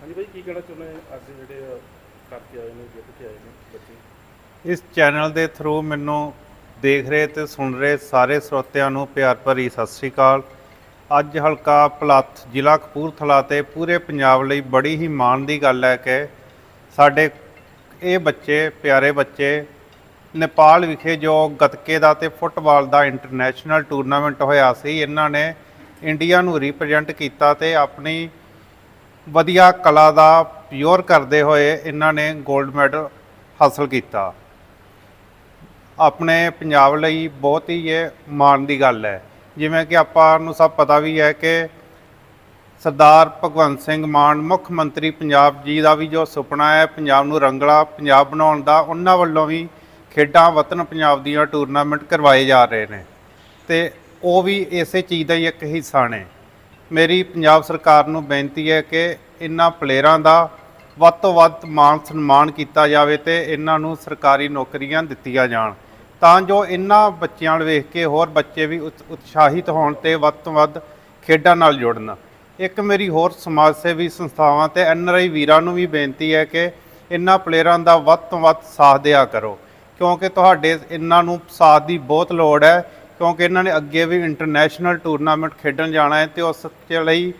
ਹਾਂਜੀ ਭਾਈ, ਕੀ ਕਹਿਣਾ ਚਾਹੁੰਦੇ ਅੱਜ ਜਿਹੜੇ ਕਰਕੇ ਆਏ ਨੇ, ਜਿੱਤ ਕੇ ਆਏ ਨੇ ਬੱਚੇ। ਇਸ ਚੈਨਲ ਦੇ ਥਰੂ ਮੈਨੂੰ ਦੇਖ ਰਹੇ ਤੇ ਸੁਣ ਰਹੇ ਸਾਰੇ ਸਰੋਤਿਆਂ ਨੂੰ ਪਿਆਰ ਭਰੀ ਸਤਿ ਸ੍ਰੀ ਅਕਾਲ। ਅੱਜ ਹਲਕਾ ਪਲੱਥ ਜ਼ਿਲ੍ਹਾ ਕਪੂਰਥਲਾ ਤੇ ਪੂਰੇ ਪੰਜਾਬ ਲਈ ਬੜੀ ਹੀ ਮਾਣ ਦੀ ਗੱਲ ਹੈ ਕਿ ਸਾਡੇ ਇਹ ਬੱਚੇ, ਪਿਆਰੇ ਬੱਚੇ, ਨੇਪਾਲ ਵਿਖੇ ਜੋ ਗੱਤਕੇ ਦਾ ਤੇ ਫੁੱਟਬਾਲ ਦਾ ਇੰਟਰਨੈਸ਼ਨਲ ਟੂਰਨਾਮੈਂਟ ਹੋਇਆ ਸੀ, ਇਹਨਾਂ ਨੇ ਇੰਡੀਆ ਨੂੰ ਰਿਪਰੈਜ਼ੈਂਟ ਕੀਤਾ ਤੇ ਆਪਣੀ ਵਧੀਆ ਕਲਾ ਦਾ ਪਿਓਰ ਕਰਦੇ ਹੋਏ ਇਹਨਾਂ ਨੇ 골ਡ ਮੈਡਲ ਹਾਸਲ ਕੀਤਾ। ਆਪਣੇ ਪੰਜਾਬ ਲਈ ਬਹੁਤ ਹੀ ਇਹ ਮਾਣ ਦੀ ਗੱਲ ਹੈ। ਜਿਵੇਂ ਕਿ ਆਪਾਂ ਨੂੰ ਸਭ ਪਤਾ ਵੀ ਹੈ ਕਿ ਸਰਦਾਰ ਭਗਵੰਤ ਸਿੰਘ ਮਾਨ, ਮੁੱਖ ਮੰਤਰੀ ਪੰਜਾਬ ਜੀ ਦਾ ਵੀ ਜੋ ਸੁਪਨਾ ਹੈ, ਪੰਜਾਬ ਨੂੰ ਰੰਗਲਾ ਪੰਜਾਬ ਬਣਾਉਣ ਦਾ, ਉਹਨਾਂ ਵੱਲੋਂ ਵੀ ਖੇਡਾਂ ਵਤਨ ਪੰਜਾਬ ਦੀਆਂ ਟੂਰਨਾਮੈਂਟ ਕਰਵਾਏ ਜਾ ਰਹੇ ਨੇ। ਤੇ ਉਹ ਵੀ ਇਸੇ ਚੀਜ਼ ਦਾ ਹੀ ਇੱਕ ਹਿੱਸਾ ਨੇ। ਮੇਰੀ ਪੰਜਾਬ ਸਰਕਾਰ ਨੂੰ ਬੇਨਤੀ ਹੈ ਕਿ ਇਹਨਾਂ ਪਲੇਅਰਾਂ ਦਾ ਵੱਧ ਤੋਂ ਵੱਧ ਮਾਣ ਸਨਮਾਨ ਕੀਤਾ ਜਾਵੇ ਤੇ ਇਹਨਾਂ ਨੂੰ ਸਰਕਾਰੀ ਨੌਕਰੀਆਂ ਦਿੱਤੀਆਂ ਜਾਣ। ਤਾਂ ਜੋ ਇਹਨਾਂ ਬੱਚਿਆਂ ਨੂੰ ਵੇਖ ਕੇ ਹੋਰ ਬੱਚੇ ਵੀ ਉਤ- ਉਤਸ਼ਾਹਿਤ ਹੋਣ ਤੇ ਵੱਧ ਤੋਂ ਵੱਧ ਖੇਡਾਂ ਨਾਲ ਜੁੜਨ। ਇੱਕ ਮੇਰੀ ਹੋਰ ਸਮਾਜ ਸੇਵੀ ਸੰਸਥਾਵਾਂ ਤੇ ਐਨਆਰਆਈ ਵੀਰਾਂ ਨੂੰ ਵੀ ਬੇਨਤੀ ਹੈ ਕਿ ਇਹਨਾਂ ਪਲੇਅਰਾਂ ਦਾ ਵੱਧ ਤੋਂ ਵੱਧ ਸਾਥ ਦਿਆ ਕਰੋ। ਕਿਉਂਕਿ ਤੁਹਾਡੇ ਇਹਨਾਂ ਨੂੰ ਸਾਥ ਦੀ ਬਹੁਤ ਲੋੜ ਹੈ। ਕਿਉਂਕਿ ਇਹਨਾਂ ਨੇ ਅੱਗੇ ਵੀ ਇੰਟਰਨੈਸ਼ਨਲ ਟੂਰਨਾਮੈਂਟ ਖੇਡਣ ਜਾਣਾ ਹੈ ਤੇ ਉਸ ਲਈ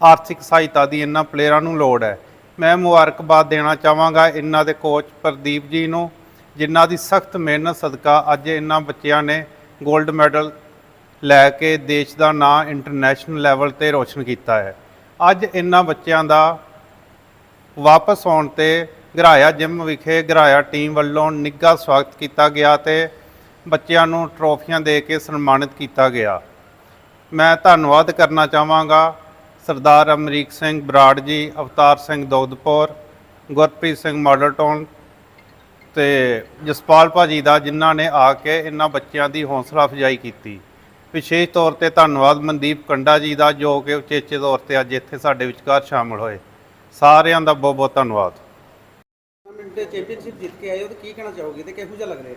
ਆਰਥਿਕ ਸਹਾਇਤਾ ਦੀ ਇਹਨਾਂ ਪਲੇਅਰਾਂ ਨੂੰ ਲੋੜ ਹੈ। ਮੈਂ ਮੁਬਾਰਕਬਾਦ ਦੇਣਾ ਚਾਹਾਂਗਾ ਇਹਨਾਂ ਦੇ ਕੋਚ ਪ੍ਰਦੀਪ ਜੀ ਨੂੰ, ਜਿਨ੍ਹਾਂ ਦੀ ਸਖਤ ਮਿਹਨਤ, ਸਦਕਾ ਅੱਜ ਇਹਨਾਂ ਬੱਚਿਆਂ ਨੇ 골ਡ ਮੈਡਲ ਲੈ ਕੇ ਦੇਸ਼ ਦਾ ਨਾਂ ਇੰਟਰਨੈਸ਼ਨਲ ਲੈਵਲ ਤੇ ਰੋਸ਼ਨ ਕੀਤਾ ਹੈ। ਅੱਜ ਇਹਨਾਂ ਬੱਚਿਆਂ ਦਾ ਵਾਪਸ ਆਉਣ ਤੇ ਗਰਾਇਆ ਜਿਮ ਵਿਖੇ ਗਰਾਇਆ ਟੀਮ ਵੱਲੋਂ ਨਿੱਘਾ ਸਵਾਗਤ ਕੀਤਾ ਗਿਆ ਤੇ ਬੱਚਿਆਂ ਨੂੰ ਟਰੋਫੀਆਂ ਦੇ ਕੇ ਸਨਮਾਨਿਤ ਕੀਤਾ ਗਿਆ। ਮੈਂ ਧੰਨਵਾਦ ਕਰਨਾ ਚਾਹਾਂਗਾ ਸਰਦਾਰ ਅਮਰੀਕ ਸਿੰਘ ਬਰਾੜ ਜੀ, ਅਵਤਾਰ ਸਿੰਘ ਦੌਦਪੁਰ, ਗੁਰਪ੍ਰੀਤ ਸਿੰਘ ਮਾਡਲ ਟਾਊਨ ਤੇ ਜਸਪਾਲ ਭਾਜੀ ਦਾ, ਜਿਨ੍ਹਾਂ ਨੇ ਆ ਕੇ ਇਹਨਾਂ ਬੱਚਿਆਂ ਦੀ ਹੌਸਲਾ ਅਫਜ਼ਾਈ ਕੀਤੀ। ਵਿਸ਼ੇਸ਼ ਤੌਰ ਤੇ ਧੰਨਵਾਦ ਮਨਦੀਪ ਕੰਡਾ ਜੀ ਦਾ, ਜੋ ਕਿ ਉਚੇਚੇ ਤੌਰ ਤੇ ਅੱਜ ਇੱਥੇ ਸਾਡੇ ਵਿਚਕਾਰ ਸ਼ਾਮਲ ਹੋਏ। ਸਾਰਿਆਂ ਦਾ ਬਹੁਤ ਬਹੁਤ ਧੰਨਵਾਦ ਟੂਰਨਾਮੈਂਟ ਚੈਂਪੀਅਨਸ਼ਿਪ ਜਿੱਤ ਕੇ ਆਏ ਹੋ ਤਾਂ ਕੀ ਕਹਿਣਾ ਚਾਹੋਗੇ? ਤੇ ਕਿਹੋ ਜਿਹਾ ਲੱਗ ਰਿਹਾ?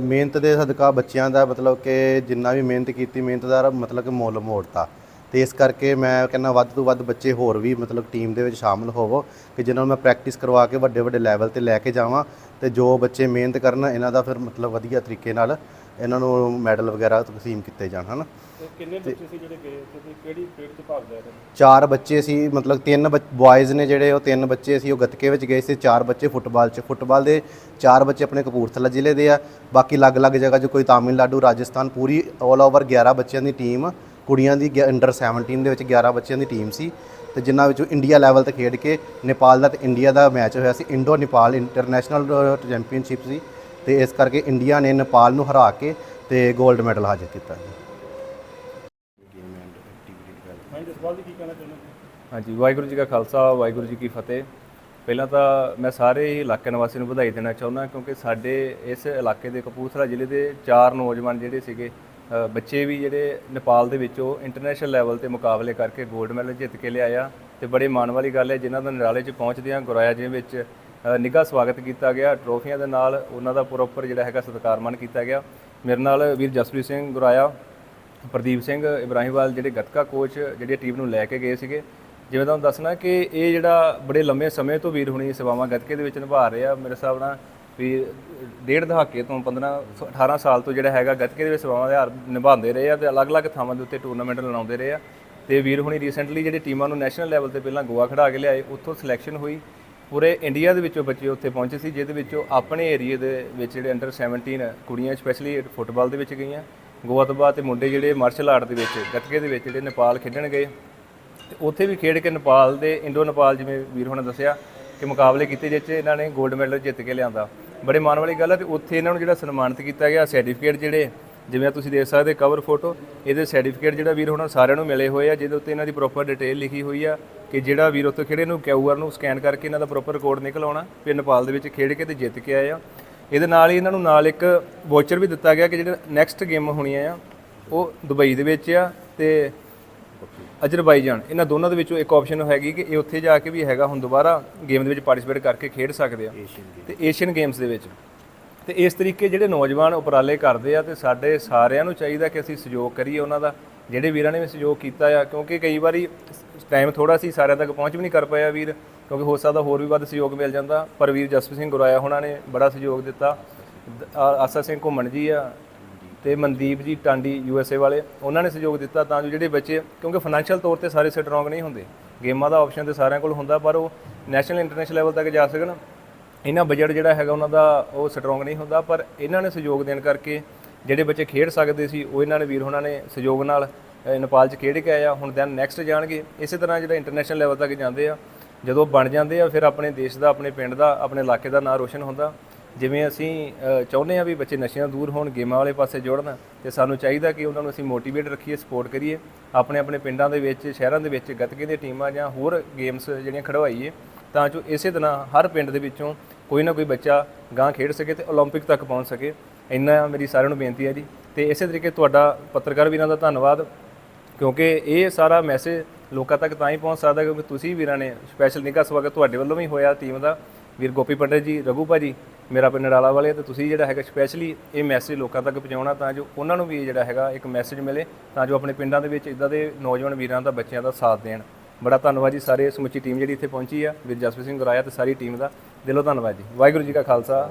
ਮਿਹਨਤ ਦੇ ਸਦਕਾ ਬੱਚਿਆਂ ਦਾ ਮਤਲਬ ਕਿ ਜਿੰਨਾ ਵੀ ਮਿਹਨਤ ਕੀਤੀ, ਮਿਹਨਤ ਦਾ ਮਤਲਬ ਕਿ ਮੁੱਲ ਮੋੜਤਾ। ਤੇ ਇਸ ਕਰਕੇ ਮੈਂ ਕਹਿੰਦਾ ਵੱਧ ਤੋਂ ਵੱਧ ਬੱਚੇ ਹੋਰ ਵੀ ਮਤਲਬ ਟੀਮ ਦੇ ਵਿੱਚ ਸ਼ਾਮਲ ਹੋਵੋ ਕਿ ਜਿਨ੍ਹਾਂ ਨੂੰ ਮੈਂ ਪ੍ਰੈਕਟਿਸ ਕਰਵਾ ਕੇ ਵੱਡੇ ਵੱਡੇ ਲੈਵਲ ਤੇ ਲੈ ਕੇ ਜਾਵਾਂ ਤੇ ਜੋ ਬੱਚੇ ਮਿਹਨਤ ਕਰਨ, ਇਹਨਾਂ ਦਾ ਫਿਰ ਮਤਲਬ ਵਧੀਆ ਤਰੀਕੇ ਨਾਲ ਇਹਨਾਂ ਨੂੰ ਮੈਡਲ ਵਗੈਰਾ ਤਕਸੀਮ ਕੀਤੇ ਜਾਣ ਹਨ। ਤੇ ਕਿੰਨੇ ਬੱਚੇ ਸੀ ਜਿਹੜੇ ਗਏ ਤੇ ਤੁਸੀਂ ਕਿਹੜੀ ਖੇਡ 'ਚ ਭਾਗ ਲੈ ਰਹੇ ਨੇ? ਚਾਰ ਬੱਚੇ ਸੀ ਮਤਲਬ ਤਿੰਨ ਬॉयਜ਼ ਨੇ ਜਿਹੜੇ ਉਹ ਤਿੰਨ ਬੱਚੇ ਸੀ ਉਹ ਗੱਤਕੇ ਵਿੱਚ ਗਏ ਸੀ ਚਾਰ ਬੱਚੇ ਫੁੱਟਬਾਲ 'ਚ। ਫੁੱਟਬਾਲ ਦੇ ਚਾਰ ਬੱਚੇ ਆਪਣੇ ਕਪੂਰਥਲਾ ਜ਼ਿਲ੍ਹੇ ਦੇ ਆ। ਬਾਕੀ ਅਲੱਗ-ਅਲੱਗ ਜਗ੍ਹਾ 'ਚ ਕੋਈ ਤਾਮਿਲਨਾਡੂ ਰਾਜਸਥਾਨ ਪੂਰੀ 올 ਓਵਰ 11 ਬੱਚਿਆਂ ਦੀ ਟੀਮ ਕੁੜੀਆਂ ਦੀ ਅੰਡਰ 17 ਦੇ ਵਿੱਚ 11 ਬੱਚਿਆਂ ਦੀ ਟੀਮ ਸੀ। ਤੇ ਜਿਨ੍ਹਾਂ ਵਿੱਚੋਂ ਇੰਡੀਆ ਲੈਵਲ ਤੇ ਖੇਡ ਕੇ ਨੇਪਾਲ ਦਾ ਤੇ ਇੰਡੀਆ ਦਾ ਮੈਚ ਹੋਇਆ ਸੀ। ਇੰਡੋ ਨੇਪਾਲ ਇੰਟਰਨੈਸ਼ਨਲ ਚੈਂਪੀਅਨਸ਼ਿਪ ਸੀ। ਤੇ ਇਸ ਕਰਕੇ ਇੰਡੀਆ ਨੇ ਨੇਪਾਲ ਨੂੰ ਹਰਾ ਕੇ ਤੇ 골ਡ ਮੈਡਲ ਹਾਸਲ ਕੀਤਾ ਹਾਂਜੀ, ਵਾਹਿਗੁਰੂ ਜੀ ਕਾ ਖਾਲਸਾ, ਵਾਹਿਗੁਰੂ ਜੀ ਕੀ ਫਤਿਹ। ਪਹਿਲਾਂ ਤਾਂ ਮੈਂ ਸਾਰੇ ਹੀ ਇਲਾਕੇ ਨਿਵਾਸੀਆਂ ਨੂੰ ਵਧਾਈ ਦੇਣਾ ਚਾਹੁੰਦਾ, ਕਿਉਂਕਿ ਸਾਡੇ ਇਸ ਇਲਾਕੇ ਦੇ ਕਪੂਰਥਲਾ ਜ਼ਿਲ੍ਹੇ ਦੇ ਚਾਰ ਨੌਜਵਾਨ ਜਿਹੜੇ ਸੀਗੇ ਬੱਚੇ ਵੀ ਜਿਹੜੇ ਨੇਪਾਲ ਦੇ ਵਿੱਚੋਂ ਇੰਟਰਨੈਸ਼ਨਲ ਲੈਵਲ ਤੇ ਮੁਕਾਬਲੇ ਕਰਕੇ 골ਡ ਮੈਡਲ ਜਿੱਤ ਕੇ ਲਿਆਇਆ। ਤੇ ਬੜੇ ਮਾਣ ਵਾਲੀ ਗੱਲ ਹੈ, ਜਿਨ੍ਹਾਂ ਦਾ ਨਿਰਾਲੇ 'ਚ ਪਹੁੰਚਦਿਆਂ ਗੁਰਾਇਆ ਜਿਵੇਂ ਵਿੱਚ ਨਿੱਘਾ ਸਵਾਗਤ ਕੀਤਾ ਗਿਆ। ਟਰੋਫੀਆਂ ਦੇ ਨਾਲ ਉਹਨਾਂ ਦਾ ਪ੍ਰੋਪਰ ਜਿਹੜਾ ਹੈਗਾ ਸਤਿਕਾਰਮਾਨ ਕੀਤਾ ਗਿਆ। ਮੇਰੇ ਨਾਲ ਵੀਰ ਜਸਪ੍ਰੀਤ ਸਿੰਘ ਗੁਰਾਇਆ, ਪ੍ਰਦੀਪ ਸਿੰਘ ਇਬਰਾਹੀਮਵਾਲ ਜਿਹੜੇ ਗੱਤਕਾ ਕੋਚ ਜਿਹੜੇ ਟੀਮ ਨੂੰ ਲੈ ਕੇ ਗਏ ਸੀਗੇ। ਜਿਵੇਂ ਤੁਹਾਨੂੰ ਦੱਸਣਾ ਕਿ ਇਹ ਜਿਹੜਾ ਬੜੇ ਲੰਮੇ ਸਮੇਂ ਤੋਂ ਵੀਰ ਹੁਣੀ ਸੇਵਾਵਾਂ ਗੱਤਕੇ ਦੇ ਵਿੱਚ ਨਿਭਾ ਰਹੇ ਆ, ਮੇਰੇ ਹਿਸਾਬ ਨਾਲ ਵੀ ਡੇਢ ਦਹਾਕੇ ਤੋਂ 15 18 ਸਾਲ ਤੋਂ ਜਿਹੜਾ ਹੈਗਾ ਗੱਤਕੇ ਦੇ ਵਿੱਚ ਸੇਵਾਵਾਂ ਦੇ ਹਾਰ ਨਿਭਾਉਂਦੇ ਰਹੇ ਆ ਤੇ ਅਲੱਗ-ਅਲੱਗ ਥਾਵਾਂ ਦੇ ਉੱਤੇ ਟੂਰਨਾਮੈਂਟ ਲਾਉਂਦੇ ਰਹੇ ਆ। ਤੇ ਵੀਰ ਹੁਣੀ ਰੀਸੈਂਟਲੀ ਜਿਹੜੀ ਟੀਮਾਂ ਨੂੰ ਨੈਸ਼ਨਲ ਲੈਵਲ ਤੇ ਪਹਿਲਾਂ ਗੋਆ ਖੜਾ ਕੇ ਲਿਆਏ, ਉੱਥੋਂ ਸਿਲੈਕਸ਼ਨ ਹੋਈ। ਪੂਰੇ ਇੰਡੀਆ ਦੇ ਵਿੱਚੋਂ ਬੱਚੇ ਉੱਥੇ ਪਹੁੰਚੇ ਸੀ, ਜਿਹਦੇ ਵਿੱਚੋਂ ਆਪਣੇ ਏਰੀਆ ਦੇ ਵਿੱਚ ਜਿਹੜੇ ਅੰਡਰ 17 ਕੁੜੀਆਂ ਸਪੈਸ਼ਲੀ ਫੁੱਟਬਾਲ ਦੇ ਵਿੱਚ ਗਈਆਂ। ਗੋਆ ਤੋਂ ਬਾਅਦ ਤੇ ਮੁੰਡੇ ਜਿਹੜੇ ਮਾਰਸ਼ਲ ਆਰਟ ਦੇ ਵਿੱਚ, ਗੱਤਕੇ ਦੇ ਵਿੱਚ ਜਿਹੜੇ ਨੇਪਾਲ ਖੇਡਣ ਗਏ। ਤੇ ਉੱਥੇ ਵੀ ਖੇਡ ਕੇ ਨੇਪਾਲ ਦੇ, ਇੰਡੋ ਨੇਪਾਲ ਜਿਵੇਂ ਵੀਰ ਹੋਣਾ ਦੱਸਿਆ ਕਿ ਮੁਕਾਬਲੇ ਕੀਤੇ ਜਿਸ 'ਚ ਇਹਨਾਂ ਨੇ 골ਡ ਮੈਡਲ ਜਿੱਤ ਕੇ ਲਿਆਂਦਾ। ਬੜੇ ਮਾਣ ਵਾਲੀ ਗੱਲ ਹੈ ਤੇ ਉੱਥੇ ਇਹਨਾਂ ਨੂੰ ਜਿਹੜਾ ਸਨਮਾਨਿਤ ਕੀਤਾ ਗਿਆ ਸਰਟੀਫਿਕੇਟ ਜਿਹੜੇ ਜਿਵੇਂ ਤੁਸੀਂ ਦੇਖ ਸਕਦੇ ਕਵਰ ਫੋਟੋ ਇਹਦੇ ਸਰਟੀਫਿਕੇਟ ਜਿਹੜਾ ਵੀਰ ਹੋਣਾ ਸਾਰਿਆਂ ਨੂੰ ਮਿਲੇ ਹੋਏ ਆ ਜਿਹਦੇ ਉੱਤੇ ਇਹਨਾਂ ਦੀ ਪ੍ਰੋਪਰ ਡਿਟੇਲ ਲਿਖੀ ਹੋਈ ਆ ਕਿ ਜਿਹੜਾ ਵੀਰ ਉੱਥੇ ਖੇਡੇ ਨੂੰ ਕਿਊਆਰ ਨੂੰ ਸਕੈਨ ਕਰਕੇ ਇਹਨਾਂ ਦਾ ਪ੍ਰੋਪਰ ਰਿਕਾਰਡ ਨਿਕਲ ਆਉਣਾ ਵੀ ਨੇਪਾਲ ਦੇ ਵਿੱਚ ਖੇਡ ਕੇ ਤੇ ਜਿੱਤ ਕੇ ਆਏ ਆ। ਇਹਦੇ ਨਾਲ ਹੀ ਇਹਨਾਂ ਨੂੰ ਨਾਲ ਇੱਕ ਵਾਚਰ ਵੀ ਦਿੱਤਾ ਗਿਆ ਕਿ ਜਿਹੜੇ ਨੈਕਸਟ ਗੇਮ ਹੋਣੀਆਂ ਆ ਉਹ ਦੁਬਈ ਦੇ ਵਿੱਚ ਆ ਤੇ ਅਜ਼ਰਬਾਈਜਾਨ ਇਹਨਾਂ ਦੋਨਾਂ ਦੇ ਵਿੱਚੋਂ ਇੱਕ ਆਪਸ਼ਨ ਹੈਗੀ ਕਿ ਇਹ ਉੱਥੇ ਜਾ ਕੇ ਵੀ ਹੈਗਾ ਹੁਣ ਦੁਬਾਰਾ ਗੇਮ ਦੇ ਵਿੱਚ ਪਾਰਟਿਸਿਪੇਟ ਕਰਕੇ ਖੇਡ ਸਕਦੇ ਆ। ਤੇ ਏਸ਼ੀਅਨ ਗੇਮਸ ਦੇ ਵਿੱਚ। ਤੇ ਇਸ ਤਰੀਕੇ ਜਿਹੜੇ ਨੌਜਵਾਨ ਉਪਰਾਲੇ ਕਰਦੇ ਆ ਤੇ ਸਾਡੇ ਸਾਰਿਆਂ ਨੂੰ ਚਾਹੀਦਾ ਕਿ ਅਸੀਂ ਸਹਿਯੋਗ ਕਰੀਏ ਉਹਨਾਂ ਦਾ, ਜਿਹੜੇ ਵੀਰਾਂ ਨੇ ਵੀ ਸਹਿਯੋਗ ਕੀਤਾ ਆ, ਕਿਉਂਕਿ ਕਈ ਵਾਰੀ ਟਾਈਮ ਥੋੜਾ ਸੀ, ਸਾਰਿਆਂ ਤੱਕ ਪਹੁੰਚ ਵੀ ਨਹੀਂ ਕਰ ਪਾਇਆ ਵੀਰ, ਕਿਉਂਕਿ ਹੋ ਸਕਦਾ ਹੋਰ ਵੀ ਵੱਧ ਸਹਿਯੋਗ ਮਿਲ ਜਾਂਦਾ। ਪਰ ਵੀਰ ਜਸਪ੍ਰੀਤ ਸਿੰਘ ਗੁਰਾਇਆ ਉਹਨਾਂ ਨੇ ਬੜਾ ਸਹਿਯੋਗ ਦਿੱਤਾ। ਆਸਾ ਸਿੰਘ ਘੁੰਮਣ ਜੀ ਆ ਤੇ ਮਨਦੀਪ ਜੀ ਟਾਂਡੀ ਯੂ ਐਸ ਏ ਵਾਲੇ, ਉਹਨਾਂ ਨੇ ਸਹਿਯੋਗ ਦਿੱਤਾ। ਤਾਂ ਜੋ ਜਿਹੜੇ ਬੱਚੇ, ਕਿਉਂਕਿ ਫਾਈਨੈਂਸ਼ੀਅਲ ਤੌਰ ਤੇ ਸਾਰੇ ਸਟਰੋਂਗ ਨਹੀਂ ਹੁੰਦੇ। ਗੇਮਾਂ ਦਾ ਆਪਸ਼ਨ ਤੇ ਸਾਰਿਆਂ ਕੋਲ ਹੁੰਦਾ, ਪਰ ਉਹ ਨੈਸ਼ਨਲ ਇੰਟਰਨੈਸ਼ਨਲ ਲੈਵਲ ਤੱਕ ਜਾ ਸਕਣ। ਇਹਨਾਂ ਬਜਟ ਜਿਹੜਾ ਹੈਗਾ ਉਹਨਾਂ ਦਾ ਉਹ ਸਟਰੋਂਗ ਨਹੀਂ ਹੁੰਦਾ, ਪਰ ਇਹਨਾਂ ਨੇ ਸਹਿਯੋਗ ਦੇਣ ਕਰਕੇ ਜਿਹੜੇ ਬੱਚੇ ਖੇਡ ਸਕਦੇ ਸੀ, ਉਹ ਇਹਨਾਂ ਨੇ ਵੀਰ ਉਹਨਾਂ ਨੇ ਸਹਿਯੋਗ ਨਾਲ ਨੇਪਾਲ 'ਚ ਖੇਡ ਕੇ ਆਏ ਆ, ਹੁਣ ਦੈਨ ਨੈਕਸਟ ਜਾਣਗੇ। ਇਸੇ ਤਰ੍ਹਾਂ ਜਿਹੜਾ ਇੰਟਰਨੈਸ਼ਨਲ ਲੈਵਲ ਤੱਕ ਜਾਂਦੇ ਆ, ਜਦੋਂ ਬਣ ਜਾਂਦੇ ਆ, ਫਿਰ ਆਪਣੇ ਦੇਸ਼ ਦਾ, ਆਪਣੇ ਪਿੰਡ ਦਾ, ਆਪਣੇ ਇਲਾਕੇ ਦਾ ਨਾਂ ਰੋਸ਼ਨ ਹੁੰਦਾ। ਜਿਵੇਂ ਅਸੀਂ ਚਾਹੁੰਦੇ ਆ ਵੀ ਬੱਚੇ ਨਸ਼ਿਆਂ ਦੂਰ ਹੋਣ, ਗੇਮਾਂ ਵਾਲੇ ਪਾਸੇ ਜੁੜਨ, ਤੇ ਸਾਨੂੰ ਚਾਹੀਦਾ ਕਿ ਉਹਨਾਂ ਨੂੰ ਅਸੀਂ ਮੋਟੀਵੇਟ ਰੱਖੀਏ ਸਪੋਰਟ ਕਰੀਏ। ਆਪਣੇ ਆਪਣੇ ਪਿੰਡਾਂ ਦੇ ਵਿੱਚ, ਸ਼ਹਿਰਾਂ ਦੇ ਵਿੱਚ ਗੱਤਕੇ ਦੀਆਂ ਟੀਮਾਂ ਜਾਂ ਹੋਰ ਗੇਮਸ ਜਿਹੜੀਆਂ ਖੜਵਾਈਏ ਤਾਂ ਜੋ ਇਸੇ ਤਰ੍ਹਾਂ ਹਰ ਪਿੰਡ ਦੇ ਵਿੱਚੋਂ ਕੋਈ ਨਾ ਕੋਈ ਬੱਚਾ ਗਾਂ ਖੇਡ ਸਕੇ ਤੇ 올림픽 ਤੱਕ ਪਹੁੰਚ ਸਕੇ ਇੰਨਾ ਮੇਰੀ ਸਾਰਿਆਂ ਨੂੰ ਬੇਨਤੀ ਹੈ ਜੀ ਤੇ ਇਸੇ ਤਰੀਕੇ ਤੁਹਾਡਾ ਪੱਤਰਕਾਰ ਵੀਰਾਂ ਦਾ ਧੰਨਵਾਦ ਕਿਉਂਕਿ ਇਹ ਸਾਰਾ ਮੈਸੇਜ ਲੋਕਾਂ ਤੱਕ ਤਾਂ ਹੀ ਪਹੁੰਚ ਸਕਦਾ ਕਿਉਂਕਿ ਤੁਸੀਂ ਵੀਰਾਂ ਨੇ ਸਪੈਸ਼ਲ ਨਿੱਘਾ ਸਵਾਗਤ ਤੁਹਾਡੇ ਵੱਲੋਂ ਵੀ ਹੋਇਆ ਟੀਮ ਦਾ ਵੀਰ ਗੋਪੀ ਪੰਡਤ ਜੀ ਰਘੂ ਭਾਜੀ ਮੇਰਾ ਪਿੰਡ ਨਾਲਾ ਵਾਲੇ ਤੇ ਤੁਸੀਂ ਜਿਹੜਾ ਹੈਗਾ ਸਪੈਸ਼ਲੀ ਇਹ ਮੈਸੇਜ ਲੋਕਾਂ ਤੱਕ ਪਹੁੰਚਾਉਣਾ ਤਾਂ ਜੋ ਉਹਨਾਂ ਨੂੰ ਵੀ ਜਿਹੜਾ ਹੈਗਾ ਇੱਕ ਮੈਸੇਜ ਮਿਲੇ ਤਾਂ ਜੋ ਆਪਣੇ ਪਿੰਡਾਂ ਦੇ ਵਿੱਚ ਇਦਾਂ ਦੇ ਨੌਜਵਾਨ ਵੀਰਾਂ ਦਾ ਬੱਚਿਆਂ ਦਾ ਸਾਥ ਦੇਣ ਬੜਾ ਧੰਨਵਾਦ ਜੀ ਸਾਰੇ ਸਮੁੱਚੀ ਟੀਮ ਜਿਹੜੀ ਇੱਥੇ ਪਹੁੰਚੀ ਆ, ਵੀਰ ਜਸਪ੍ਰੀਤ ਸਿੰਘ ਗੁਰਾਇਆ ਤੇ ਸਾਰੀ ਟੀਮ ਦਾ। ਦਿਲੋਂ ਧੰਨਵਾਦ ਜੀ। ਵਾਹਿਗੁਰੂ ਜੀ ਕਾ ਖਾਲਸਾ।